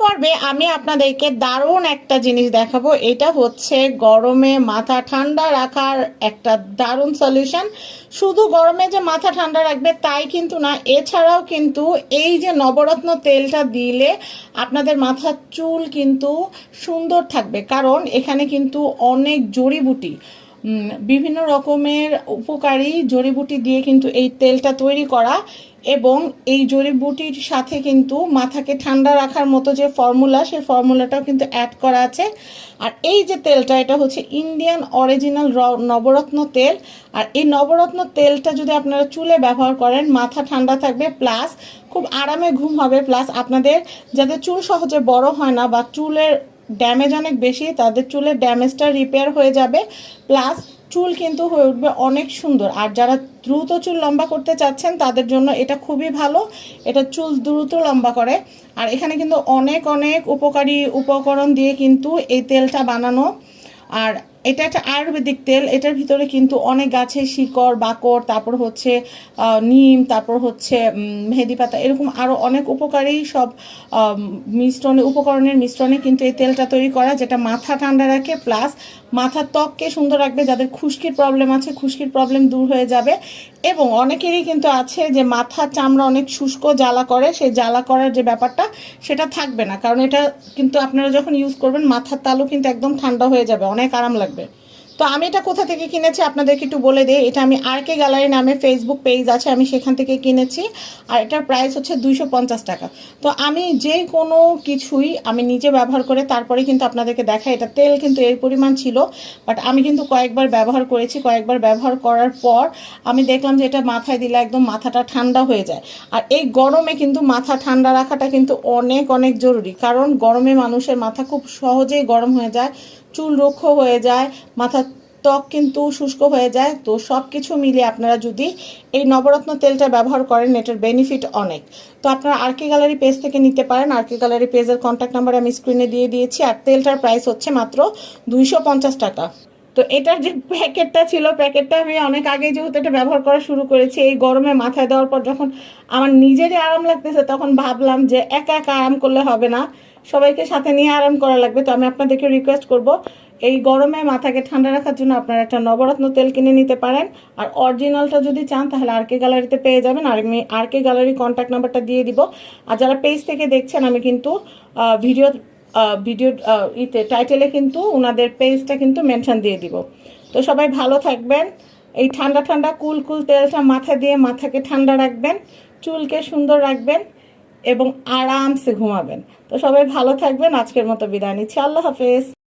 পর্বে আমি আপনাদেরকে দারুণ একটা জিনিস দেখাবো। এটা হচ্ছে গরমে মাথা ঠান্ডা রাখার একটা দারুণ সলিউশন শুধু গরমে যে মাথা ঠান্ডা রাখবে তাই কিন্তু না, এছাড়াও কিন্তু এই যে নবরত্ন তেলটা দিলে আপনাদের মাথার চুল কিন্তু সুন্দর থাকবে। কারণ এখানে কিন্তু অনেক জড়িবুটি। বিভিন্ন রকমের উপকারী জড়িবুটি দিয়ে কিন্তু এই তেলটা তৈরি করা এবং এই জড়িবুটির সাথে কিন্তু মাথাকে ঠান্ডা রাখার মতো যে ফর্মুলা সেই ফর্মুলাটাও কিন্তু অ্যাড করা আছে। আর এই যে তেলটা, এটা হচ্ছে ইন্ডিয়ান অরিজিনাল নবরত্ন তেল। আর এই নবরত্ন তেলটা যদি আপনারা চুলে ব্যবহার করেন, মাথা ঠান্ডা থাকবে প্লাস খুব আরামে ঘুম হবে প্লাস আপনাদের যাদের চুল সহজে বড় হয় না বা চুলের ড্যামেজ অনেক বেশি, তাদের চুলের ড্যামেজটা রিপেয়ার হয়ে যাবে প্লাস চুল কিন্তু হয়ে উঠবে অনেক সুন্দর। আর যারা দ্রুত চুল লম্বা করতে চাচ্ছেন, তাদের জন্য এটা খুবই ভালো। এটা চুল দ্রুত লম্বা করে। আর এখানে কিন্তু অনেক অনেক উপকারী উপকরণ দিয়ে কিন্তু এই তেলটা বানানো। আর এটা একটা আয়ুর্বেদিক তেল, এটার ভিতরে কিন্তু অনেক গাছের শিকড়, বাকড়, তারপর হচ্ছে নিম, তারপর হচ্ছে মেহেদি পাতা, এরকম আরও অনেক উপকারী সব মিশ্রণে, উপকরণের মিশ্রণে কিন্তু এই তেলটা তৈরি করা যেটা মাথা ঠান্ডা রাখে, প্লাস মাথার ত্বককে সুন্দর রাখবে, যাদের খুশকির প্রবলেম আছে, খুশকির প্রবলেম দূর হয়ে যাবে। এবং অনেকেরই কিন্তু আছে যে মাথার চামড়া অনেক শুষ্ক জ্বালা করে, সেই জ্বালা করার যে ব্যাপারটা, সেটা থাকবে না। কারণ এটা কিন্তু আপনারা যখন ইউজ করবেন, মাথার তালু কিন্তু একদম ঠান্ডা হয়ে যাবে, অনেক আরাম লাগবে। তো আমি এটা কোথা থেকে কিনেছি আপনাদেরকে একটু বলে দিই। এটা আমি আর কে গ্যালারি নামে ফেসবুক পেজ আছে, আমি সেখান থেকে কিনেছি। আর এটার প্রাইস হচ্ছে দুইশো পঞ্চাশ টাকা। তো আমি যে কোনো কিছুই আমি নিজে ব্যবহার করে তারপরে কিন্তু আপনাদেরকে দেখাই। এটা তেল কিন্তু এই পরিমাণ ছিল বাট আমি কিন্তু কয়েকবার ব্যবহার করেছি। কয়েকবার ব্যবহার করার পর আমি দেখলাম যে এটা মাথায় দিলে একদম মাথাটা ঠান্ডা হয়ে যায়। আর এই গরমে কিন্তু মাথা ঠান্ডা রাখাটা কিন্তু অনেক অনেক জরুরি। কারণ গরমে মানুষের মাথা খুব সহজেই গরম হয়ে যায়। চুল রুক্ষ হয়ে যায় মাথার ত্বক কিন্তু শুষ্ক হয়ে যায়। তো সব কিছু মিলিয়ে আপনারা যদি এই নবরত্ন তেলটা ব্যবহার করেন, এটার বেনিফিট অনেক। তো আপনারা আরকে গ্যালারি পেজ থেকে নিতে পারেন। আরকে গ্যালারি পেজের কন্ট্যাক্ট নাম্বার আমি স্ক্রিনে দিয়ে দিয়েছি। আর তেলটার প্রাইস হচ্ছে মাত্র দুইশো পঞ্চাশ টাকা। তো এটার যে প্যাকেটটা ছিল, প্যাকেটটা আমি অনেক আগে যেহেতু এটা ব্যবহার করা শুরু করেছি, এই গরমে মাথায় দেওয়ার পর যখন আমার নিজেরই আরাম লাগতেছে, তখন ভাবলাম যে একা একা আরাম করলে হবে না। সবাইকে সাথে নিয়ে আরাম করা লাগবে। তো আমি আপনাদেরকে রিকোয়েস্ট করব, এই গরমে মাথাকে ঠান্ডা রাখার জন্য আপনারা একটা নবরত্ন তেল কিনে নিতে পারেন। আর অরিজিনালটা যদি চান, তাহলে আর কে গ্যালারিতে পেয়ে যাবেন। আর আমি আর কে গ্যালারি কন্ট্যাক্ট নাম্বারটা দিয়ে দিব। আর যারা পেজ থেকে দেখছেন, আমি কিন্তু ভিডিও ভিডিও ইতে টাইটেলে কিন্তু ওনাদের পেজটা কিন্তু মেনশন দিয়ে দিব। তো সবাই ভালো থাকবেন। এই ঠান্ডা ঠান্ডা, কুল কুল তেলটা মাথা দিয়ে মাথাকে ঠান্ডা রাখবেন। চুলকে সুন্দর রাখবেন। এবং আরামসে ঘুমাবেন। তো সবাই ভালো থাকবেন। আজকের মতো বিদায় নিচ্ছি। আল্লাহ হাফেজ।